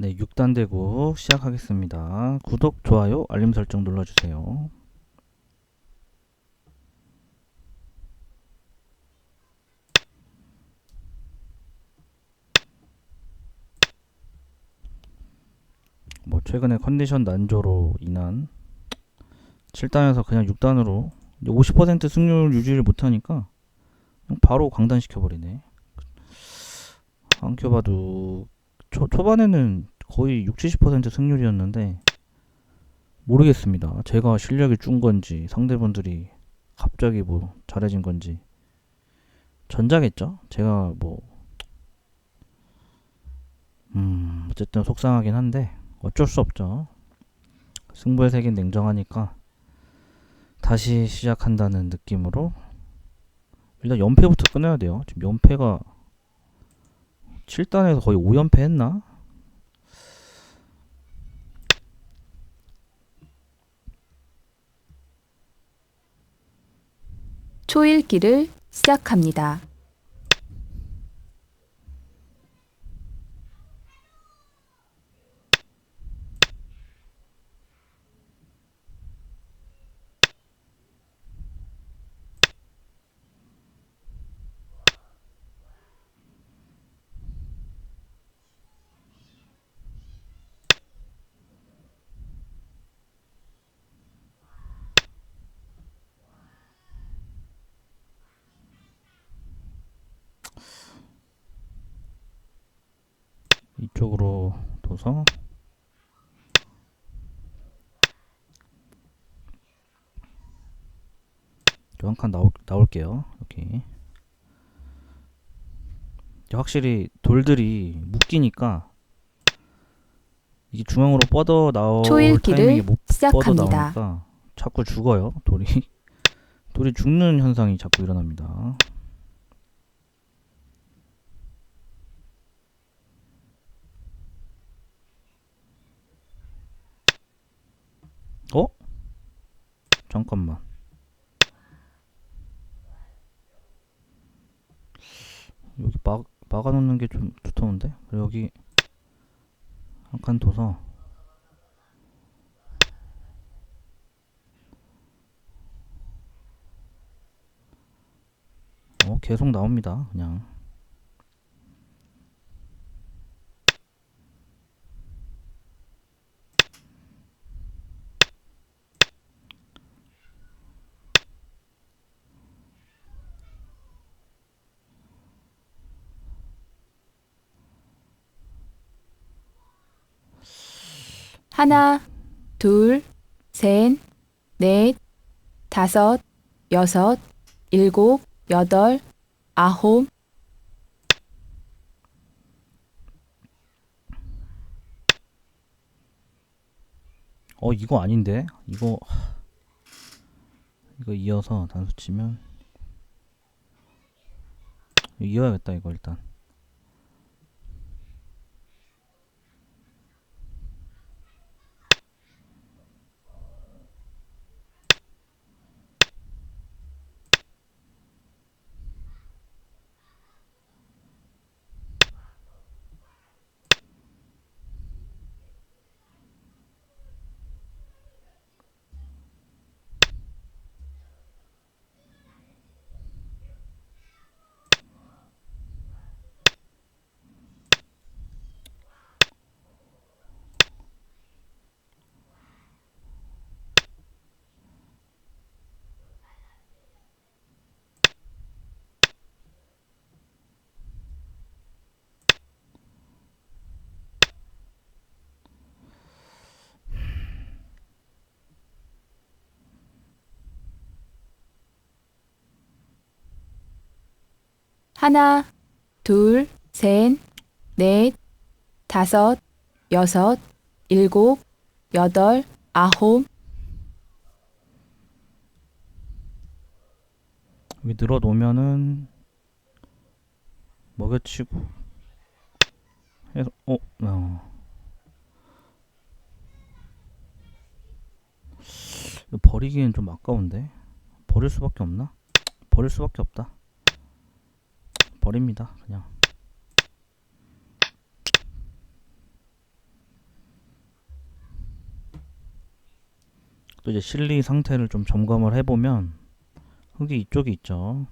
네, 6단 대구 시작하겠습니다. 구독, 좋아요, 알림 설정 눌러주세요. 뭐 최근에 컨디션 난조로 인한 7단에서 그냥 6단으로 50% 승률 유지를 못하니까 바로 강단시켜버리네. 안 켜봐도 초, 초반에는 거의 60, 70% 승률이었는데 모르겠습니다. 제가 실력이 준 건지 상대분들이 갑자기 뭐 잘해진 건지 전자겠죠? 제가 뭐 음, 어쨌든 속상하긴 한데 어쩔 수 없죠. 승부의 세계는 냉정하니까 다시 시작한다는 느낌으로 일단 연패부터 끊어야 돼요. 지금 연패가 7단에서 거의 5연패 했나? 초읽기를 시작합니다. 이쪽으로 둬서 한 칸 나올, 나올게요. 이제 확실히 돌들이 묶이니까 이게 중앙으로 뻗어 나올 타이밍에 못 시작합니다. 나오니까 자꾸 죽어요. 돌이 돌이 죽는 현상이 자꾸 일어납니다. 어? 잠깐만. 여기 막 막아놓는 게 좀 두터운데? 여기 한 칸 둬서 어 계속 나옵니다. 그냥 하나, 둘, 셋, 넷, 다섯, 여섯, 일곱, 여덟, 아홉, 어 이거 아닌데? 이거 이거 이어서 단수 치면 이어야겠다 이거 일단 하나, 둘, 셋, 넷, 다섯, 여섯, 일곱, 여덟, 아홉, 여기 늘어 놓으면은 먹여치고 해서 어, 어. 버리기엔 좀 아까운데 버릴 수밖에 없나? 버릴 수밖에 없다. 버립니다. 그냥. 또 이제 실리 상태를 좀 점검을 해보면 흙이 이쪽에 있죠.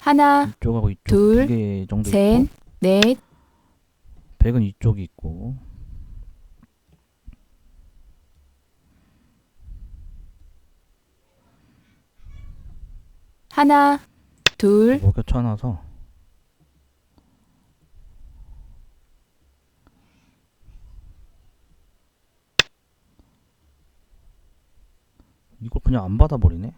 하나, 이쪽하고 이쪽 둘, 두개 정도 셋, 있고, 넷. 백은 이쪽이 있고. 하나, 둘. 뭐 목에 쳐놔서 그냥 안 받아버리네.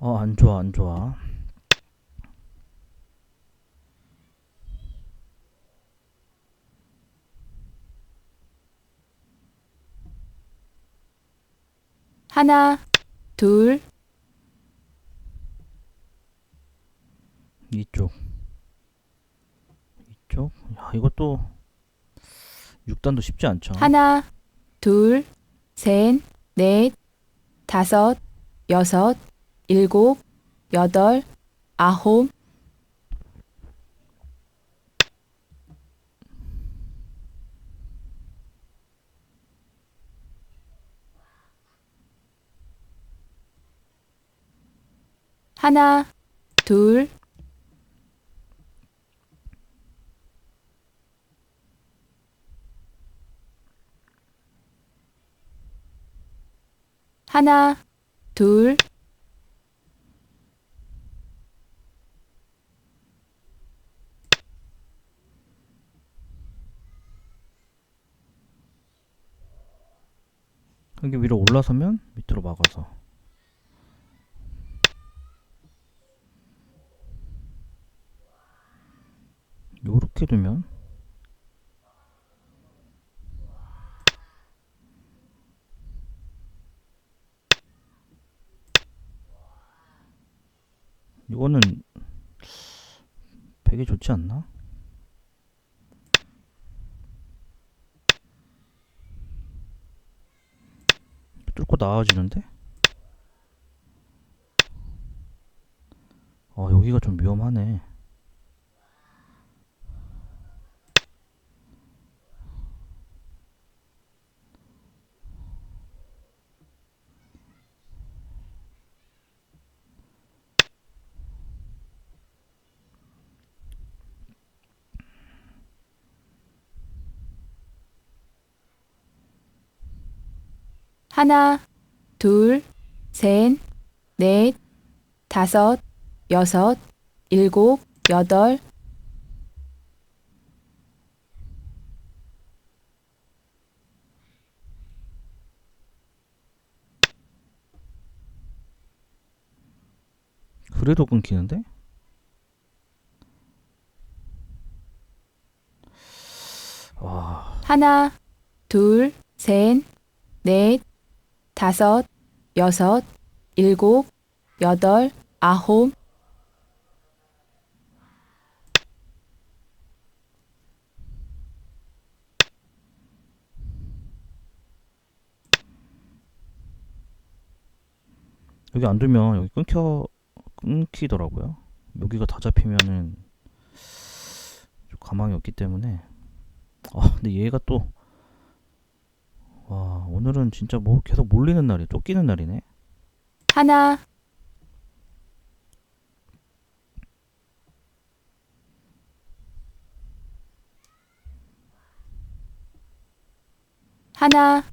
어, 안 좋아, 안 좋아. 하나, 둘, 이쪽. 이쪽. 야, 이것도 6단도 쉽지 않죠. 하나, 둘, 셋, 넷, 다섯, 여섯, 일곱, 여덟, 아홉, 하나, 둘, 하나, 둘, 여기 위로 올라서면 밑으로 막아서. 요렇게 두면 이거는 되게 좋지 않나? 뚫고 나와지는데? 어, 여기가 좀 위험하네. 하나, 둘, 셋, 넷, 다섯, 여섯, 일곱, 여덟, 그래도 끊기는데? 와, 하나, 둘, 셋, 넷, 다섯, 여섯, 일곱, 여덟, 아홉, 여기 안 두면 여기 끊겨 끊기더라고요. 여기가 다 잡히면은 좀 가망이 없기 때문에 아 근데 얘가 또 와, 오늘은 진짜 뭐 계속 몰리는 날이 쫓기는 날이네. 하나, 하나,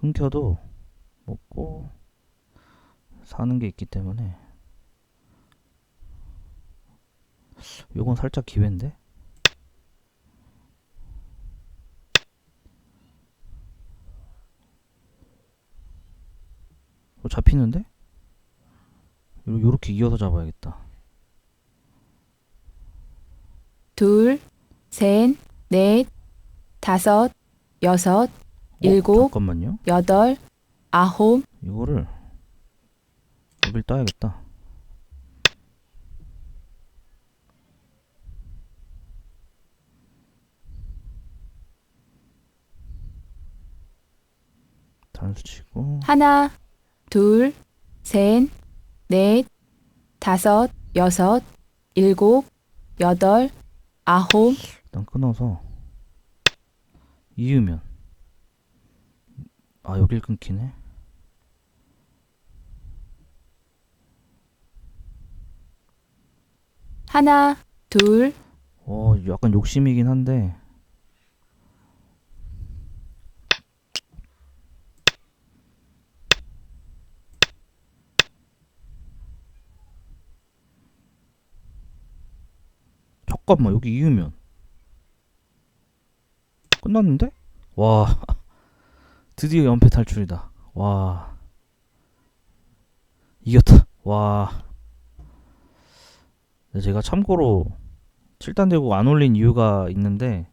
끊겨도 먹고 사는 게 있기 때문에 요건 살짝 기회인데? 어, 잡히는데? 요- 요렇게 이어서 잡아야겠다. 둘, 셋, 넷, 다섯, 여섯, 어, 일곱. 잠깐만요 여덟, 아홉, 이거를 여길 따야겠다. 단수 치고 하나, 둘, 셋, 넷, 다섯, 여섯, 일곱, 여덟, 아홉, 일단 끊어서 이으면 아 여길 끊기네. 하나, 둘, 어 약간 욕심이긴 한데 잠깐만 여기 이으면 끝났는데? 와 드디어 연패 탈출이다. 와. 이겼다. 와. 네, 제가 참고로 7단 대고 안 올린 이유가 있는데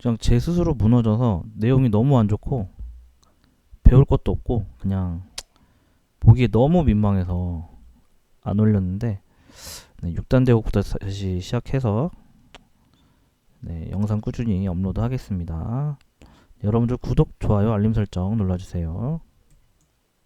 그냥 제 스스로 무너져서 내용이 너무 안 좋고 배울 것도 없고 그냥 보기에 너무 민망해서 안 올렸는데 네, 6단 대국부터 다시 시작해서 네, 영상 꾸준히 업로드 하겠습니다. 여러분들 구독, 좋아요, 알림 설정 눌러주세요.